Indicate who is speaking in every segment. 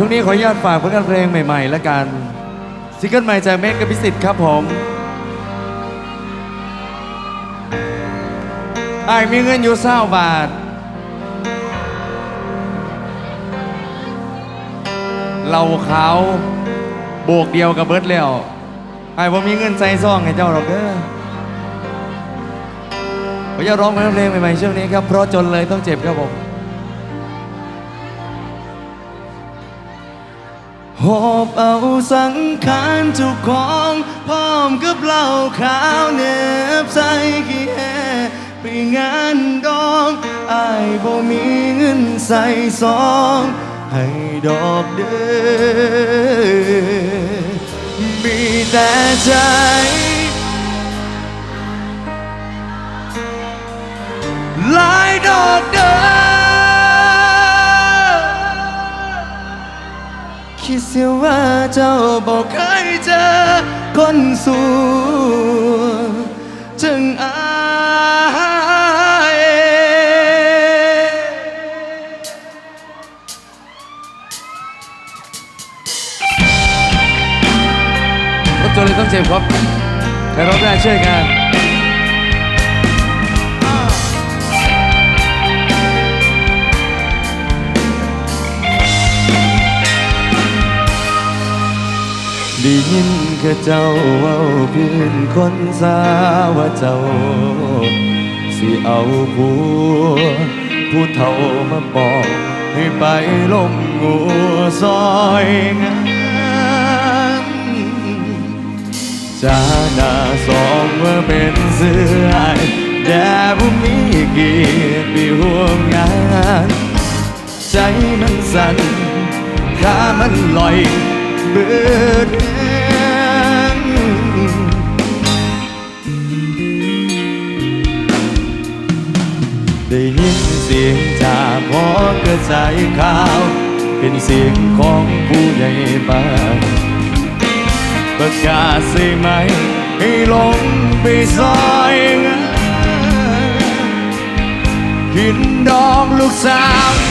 Speaker 1: ช่วงนี้ขออนุญาตฝากผลงานเพลงใหม่ๆ และกันซิงเกิลใหม่จากเมฆกับพิสิทธิ์ครับผมไอ้มีเงินอยู่เศร้าบาท เราเขาวโบกเดียวกับเบิร์ดแล้วไอ้ผมมีเงินใส่ซองให้เจ้าหรอกเด้อผมจะร้องเพลงใหม่ๆช่วงนี้ครับ เพราะจนเลยต้องเจ็บครับผม หอบเอาสังขารเจ้าของพร้อมกับเหล้าขาวเน็บใส่ขี้แห่ไปงานดองอายบ่มีเงินใส่ซอง ให้ดอกเด้อมีแต่ใจหลายดอกเด้อ คิดเสียว่าเจ้าบอกเคยเจอคนสูงจึงอายรถจนเลยต้องเจ็บครับใครร้องได้ช่วยกัน ได้ยินแค่เจ้าเว้าเพื่อนคนสาว่าเจ้า สิเอาผัวผู้เฒ่ามาบอก ให้ไปลมงัวซอยงานจาหน้าสองว่าเป็นเสื้อแต่ผมมีเกียรติห่วงงาน ใจมันสั่นขามันลอยเบิด สียงจากพอกระจายข่าว เป็นเสียงของผู้ใหญ่บ้านประกาศใช่ไหม ให้ลงไปซอยงานกินดองลูกสาว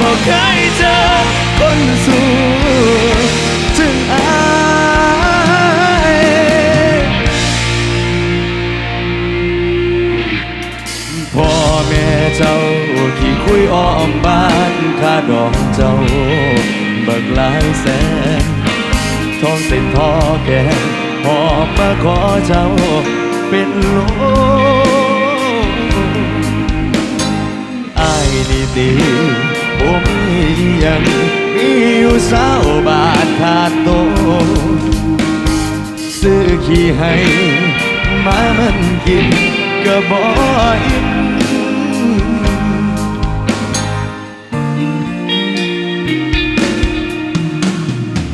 Speaker 1: บอกเคยเจอคนสูงถึงอายพ่อแม่เจ้าที่คุยอ้อมบ้านค่าดอกเจ้าเบิกหลายแสนทองเส้นทอแกนหอบมาขอเจ้าเป็นโลกอายนี่ตี ผมยังมีอยู่สาวบาทขาดโต ซื้อขี้ให้มามันกินก็บ่อิ่ม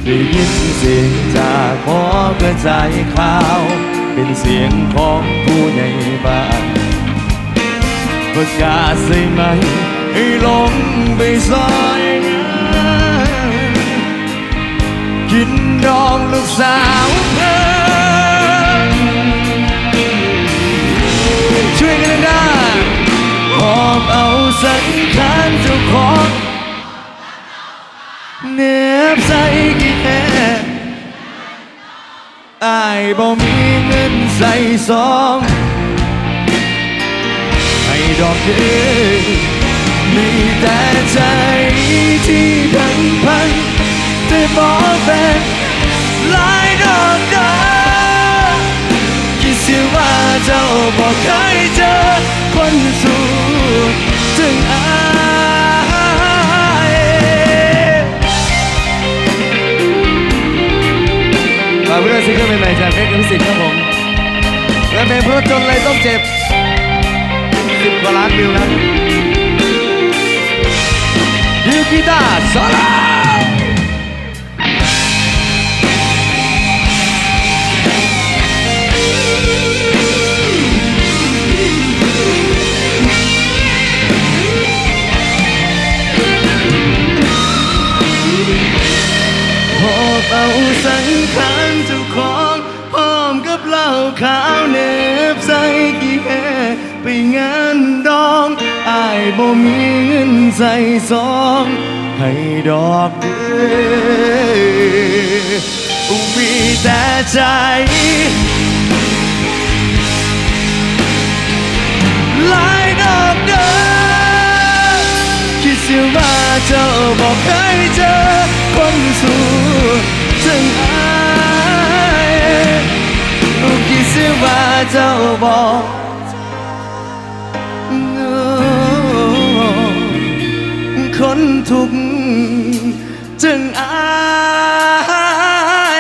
Speaker 1: ได้ยินเสียงจากหอกระจายข่าว เป็นเสียงของผู้ใหญ่บ้านประกาศใช่ไหม ให้ลงไปซอยงานกินดองลูกสาวเธอช่วยกันได้หอบเอาสังขารเจ้าของเนียบใส่กี่แห่อายบ่มีเงินใส่ซองให้ดอกเดือ มีแต่ใจที่พังพังแต่บอกแฟนหลายดอกเดินคิดเสียว่าเจ้าบอกเคยเจอคนสูงจึงอายฝากเรื่องซิงเกิลใหม่ๆจากเพชรกฤษครับผม และเพลงเพราะจนเลยต้องเจ็บสิบกว่าล้านวิวนะ เอาสังขารเจ้าของพร้อมกับเหล้าขาวเนบใส่กี่แห่ไปงานดองอายบ่มีเงินใส่ซอง ดอกเด้อมีแต่ใจ หลายดอกเด้อคิดเสียว่าเจ้าบอกเคยเจอคนสู้จังอายคิดเสียว่าเจ้าบอกคนทุกข์ จึงอา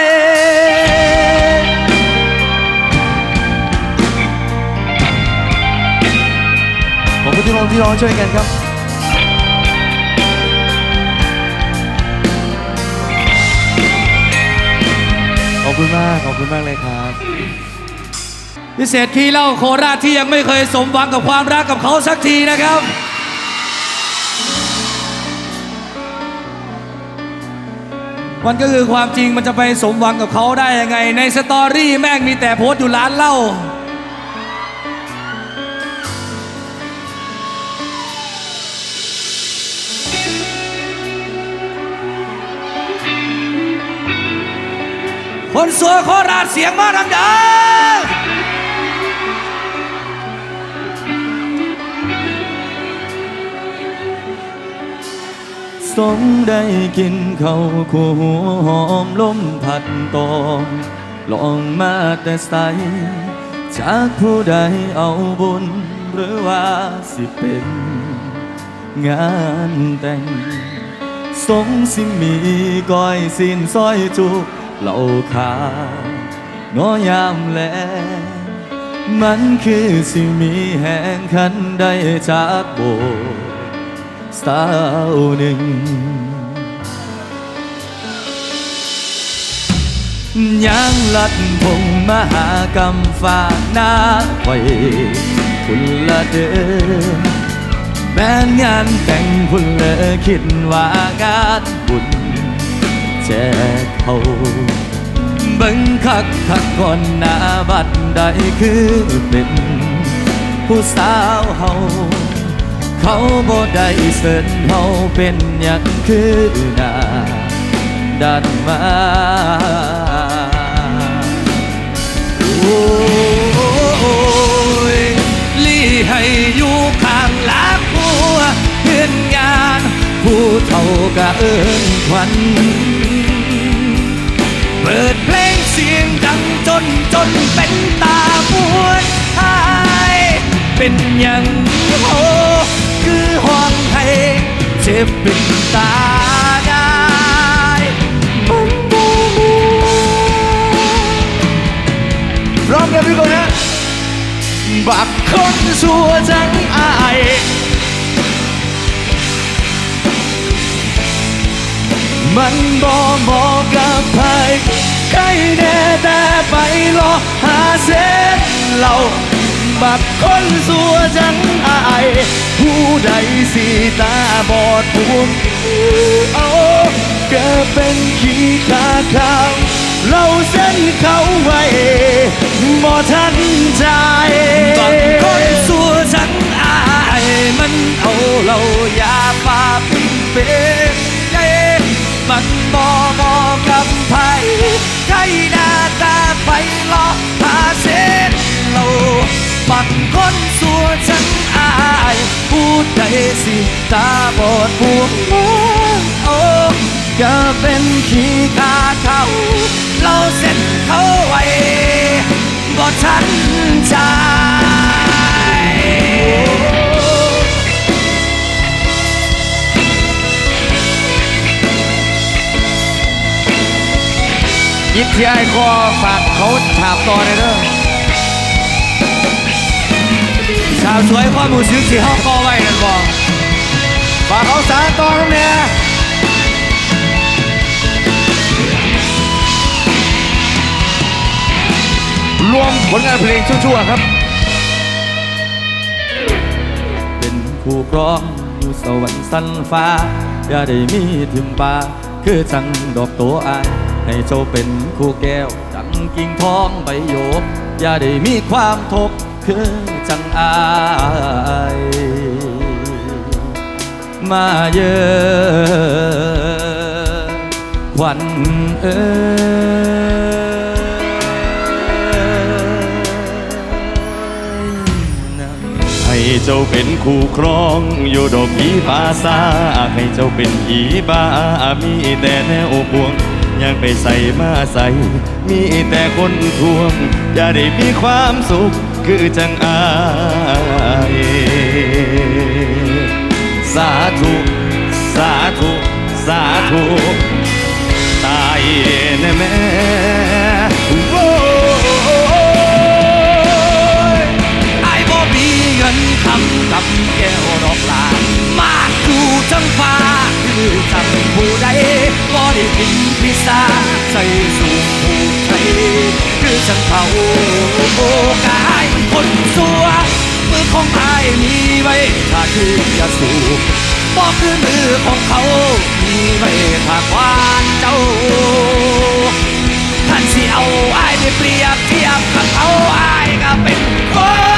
Speaker 1: ยขอบคุณที่ร้องที่ร้องช่วยกันครับขอบคุณมากขอบคุณมากเลยครับ
Speaker 2: พิเศษขี้เหล้าโคราชที่ยังไม่เคยสมหวังกับความรักกับเขาสักทีนะครับ มันก็คือความจริงมันจะไปสมหวังกับเขาได้ยังไง ในสตอรี่แม่งมีแต่โพสต์อยู่ร้านเหล้าคนสวยโคราชเสียงมาดังๆ
Speaker 1: สมได้กินเข้าคู่หัวหอมลมพัดตอมลองมาแต่ใส จากผู้ใดเอาบุญ หรือว่าสิเป็นงานแต่ง สงสิมีก้อยสินซอยจุกเหล่าขาวน้อยามแล มันคือสิมีแห่งคันได้จากโบ สาวหนึ่ง ยังลัดพงมหากรรมฝากหน้าไว้คุณละเดิมแม้งานแต่งคุณเลยคิดว่างานบุญแจกเขาเบิ่งคักคักก่อนหน้าบัดใดคือเป็นผู้สาวเฮา เขาบ่ได้เสินเฮาเป็นอย่างคือหน้าดันมา
Speaker 2: โอ้ยลี่ให้อยู่ข้างหลักหัวเพื่อนงาน ผู้เท่ากะเอินควันเปิดเพลงเสียงดังจนจนเป็นตาปวดหาย เป็นอย่างโอ้ เจ็บเป็นตาได้มันบ่มี
Speaker 1: พร้อมกันทุกคนนะบักคนสัวจังอายมันบ่เหมาะกับใครใครแน่แต่ไปรอหาเส้นเหล่า บักคนสัวจังอายผู้ใดสีตาบอดพวงเอาเก็เป็นขี้ขาขาวเราเส้นเขาไว้บ่ทันใจ
Speaker 2: บางคนสัวฉันอายมันเอาเรายาปาปิ้งเป็นเย่มันบ่เหมอกับไผใคร ดสิตาบอดพวงมองโอ้
Speaker 1: ก็เป็นขี้
Speaker 2: ตาเขาเราเส้นเขาไว้บ่ทันใจ
Speaker 1: ยิบที่ไอ้คอฝากเขาถามต่อเลยเด้อ
Speaker 2: สาวสวยความรู้สึกที่เฮาก่อ
Speaker 1: ขอสากลครับเนี่ยรวมผลงานเพลงชั่วๆครับ
Speaker 2: เป็นผู้ครองอยู่สวรรค์สันฟ้า อย่าได้มีทิมปาคือจังดอกตัวอายให้เจ้าเป็นคู่แก้ว จังกิ่งทองใบโยก อย่าได้มีความทุกข์คือจังอาย มาเยอะควันเอ้ย
Speaker 1: ให้เจ้าเป็นคู่ครองอยู่ดอกผีภาษาให้เจ้าเป็นผีบ้ามีแต่แนวพวงอยากไปใส่มาใส่ มีแต่คนทวง อย่าได้มีความสุขคือจังอาย สาธุ สาธุ สาธุตายแน่แม่โว้ย
Speaker 2: ไอ้บ่มีเงินคำกับแก้วดอกลามากอยู่จังฟ้าคือจังผู้ใดบ่ได้กินพิซซ่าใส่สูงผู้ไทยคือจังเขาโอกายมันคนสัว มือของไอ้ายมีไว้ถ้าคือจะสูบบอกคือมือของเขา มีไว้ถ้าควานเจ้าท่านสิเอาไอ้ายไปเปรียบเทียบกับเขาไอ้ายก็เป็นคน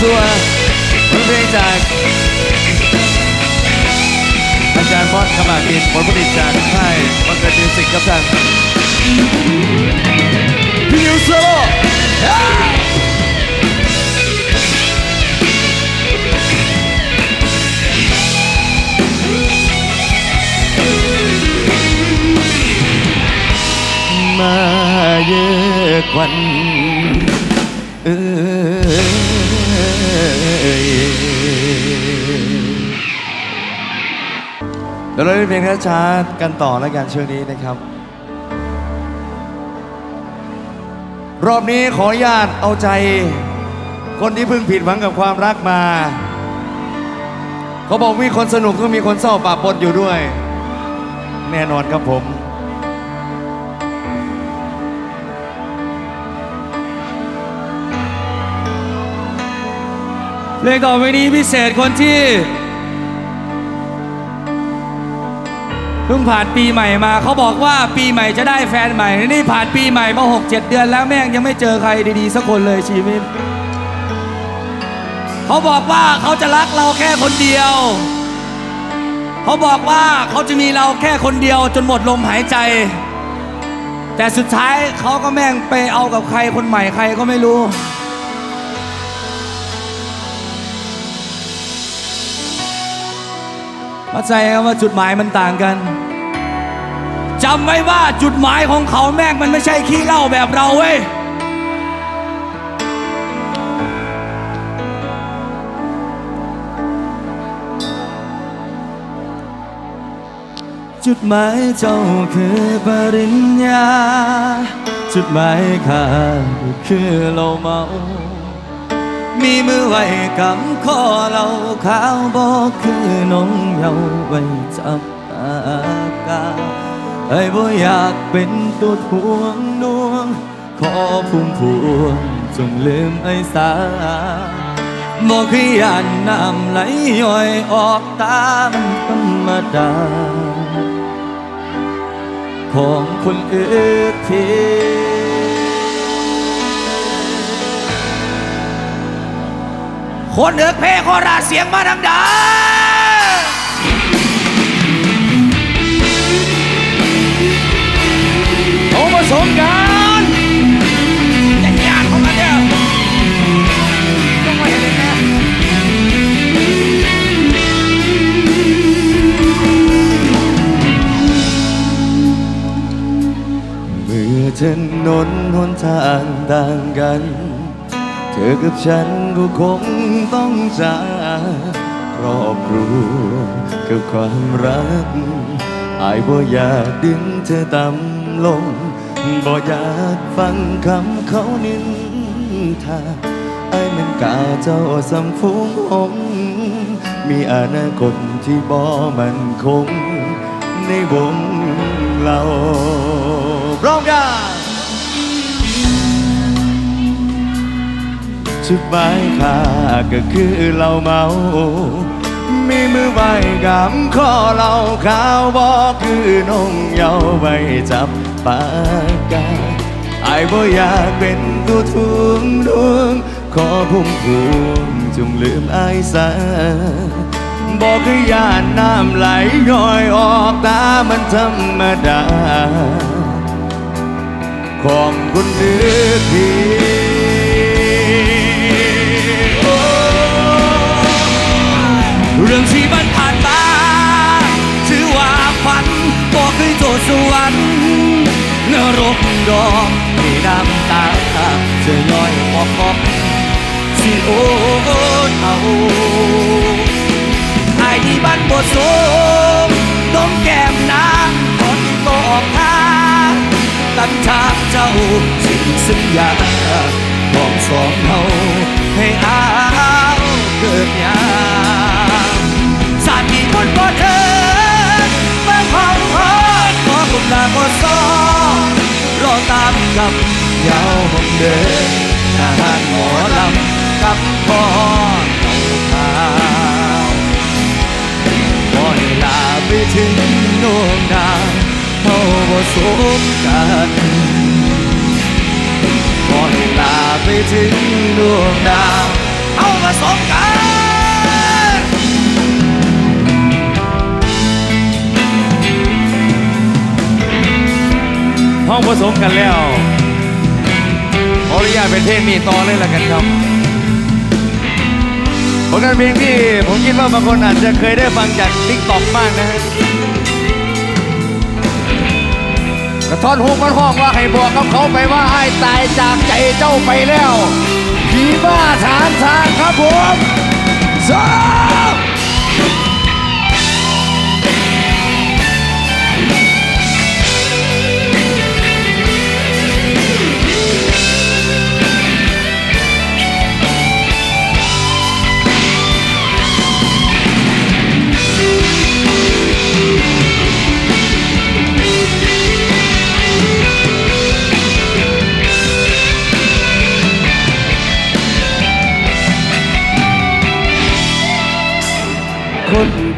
Speaker 2: ชัว
Speaker 1: มันเพลงจาก อาจารย์มอดขมากินผลผลิตจากค่ายบังเกิดมิวสิกครับท่านพี่นิวโซโล่มาเยอะควัน ดี๋ยวเราเล่นเพลงช้าๆกันต่อแล้วกันช่วงนี้นะครับ รอบนี้ขออนุญาตเอาใจ คนที่เพิ่งผิดหวังกับความรักมา เขาบอกมีคนสนุกต้องมีคนเศร้าปะปนอยู่ด้วย แน่นอนครับผม
Speaker 2: เพลงต่อไปนี้พิเศษคนที่ พิ่งผ่านปีใหม่มาเขาบอกว่าปีใหม่จะได้แฟนใหม่ นี่ผ่านปีใหม่มาหกเจ็ดเดือนแล้วแม่งยังไม่เจอใครดีๆสักคนเลยชีวิตเขาบอกว่าเขาจะรักเราแค่คนเดียว เขาบอกว่าเขาจะมีเราแค่คนเดียวจนหมดลมหายใจ แต่สุดท้ายเขาก็แม่งไปเอากับใครคนใหม่ใครก็ไม่รู้ เข้าใจครับว่าจุดหมายมันต่างกันจำไว้ว่าจุดหมายของเขาแม่งมันไม่ใช่ขี้เหล้าแบบเราเว้ยจุดหมายเจ้าคือปริญญา จุดหมายข้าคือเราเมา มีมือไว้กำคอเราขาวบอกคือน้องเยาว์ไว้จับตากาไอ้บ่อยากเป็นตัวทวงนวง ขอพุ่มพวงจงลืมไอ้สาบอกคือยานน้ำไหลย้อยออกตามธรรมดา ของคนอื่นที่ คนเอือกเพขอราเสียงมาดังดา
Speaker 1: เอามาสมกัน
Speaker 2: อย่างยากของมันเนี่ยต้องมาเห็นเลยนะ
Speaker 1: เมื่อถนนหนทางต่างกัน เธอกับฉันก็คง ต้องจากครอบครัวกับความรักอายบ่อยากดึงเธอต่ำลงบ่อยากฟังคำเขานินทาไอ้มันกาเจ้าสำฟูงหงมีอนาคตที่บ่มันคงในวงเรา จุดหมายค่าก็คือเราเมา มีมือใบกำข้อเราขาวบอกคือนงเยาไว้จับปากกาไอ้บ่อยากเป็นตัวทุ่งดวง ขอพุ่มพวงจงลืมไอ้าบอกคือยานน้ำไหลย้อยออกตามันธรรมดา ของคุณเลือกดี
Speaker 2: รื่องที่มันผ่านมาถือว่าฝันบอกเคยโจทย์สวรรค์นรกดอกมีน้ำตาจะย้อยออกออกสิโอดเอาไอ้ที่บ้านบทสมต้องแก้มนางตอนที่ก็ออกทางตั้งทางเจ้าสิ่งสัญญาของสองเราให้อาเกิดยา มสามีคนบ่เถิดบางห้องฮอดขอกุมลาก็ซ้อรอตามกับยาวหงเดินทหารหมอลำกับพ่อเต่าขาวขอให้ลาไปถึงดวงดาวเท่าบ่สมกันขอให้ลาไปถึงดวงดาวเอามาสมกัน
Speaker 1: องผสมกันแล้วขออนุญาตเป็นเพลงนี้ต่อเลยละกันครับผลงานเพลงที่ผมคิดว่าบางคนอาจจะเคยได้ฟังจากติ๊กต็อกบ้างนะฮะกระท่อนฮุกมันห้องว่าให้บอกกับเขาไปว่าไอ้ตายจากใจเจ้าไปแล้วผีบ้าฐานทางครับผมสอ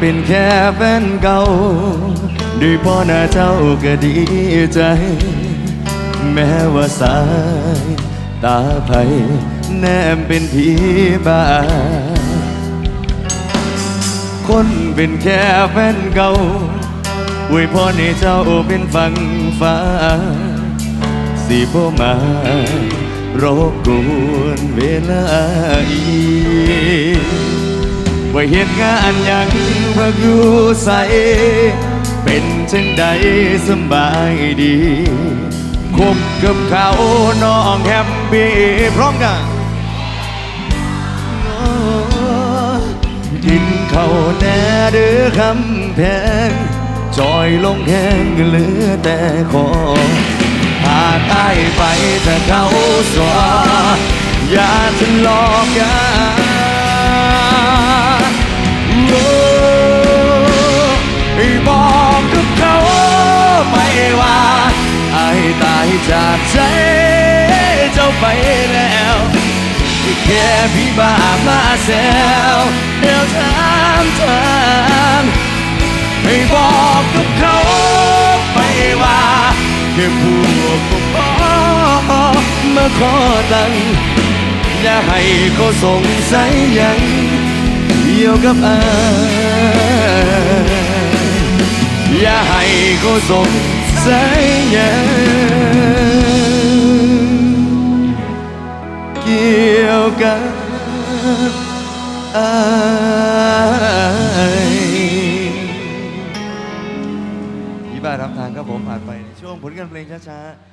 Speaker 1: เป็นแค่แฟนเก่าด้วยพ่อหน้าเจ้าก็ดีใจ แม้ว่าสายตาไผแนมเป็นผีบ้า คนเป็นแค่แฟนเก่าอวยพรให้เจ้าเป็นฝั่งฟ้าสิบ่มารบกวนเวลาอีก ว่าเหตุงานหยังพักอยู่ใสเป็นจังใดสบายดีคบกับเขาน้องแฮปปี้พร้อมกันกินเขาวแน่เดือคำแพงจอยลงแห้งเหลือแต่คอหากอายไปแต่เขาสวาอย่าทะเลาะกัน ว่าไอ้ตายจากใจเจ้าไปแล้วแค่พี่บ้ามาแซวเดี๋ยวถามทางให้บอกกับเขาไปว่าแค่พวกก็พอมาขอตังค์อย่าให้เขาสงสัยยังเกี่ยวกับอายอย่าให้เขาสง สัยยังเกี่ยวกับอายพี่บ้าทำทางครับผมผ่านไปในช่วงผลงานเพลงช้าๆ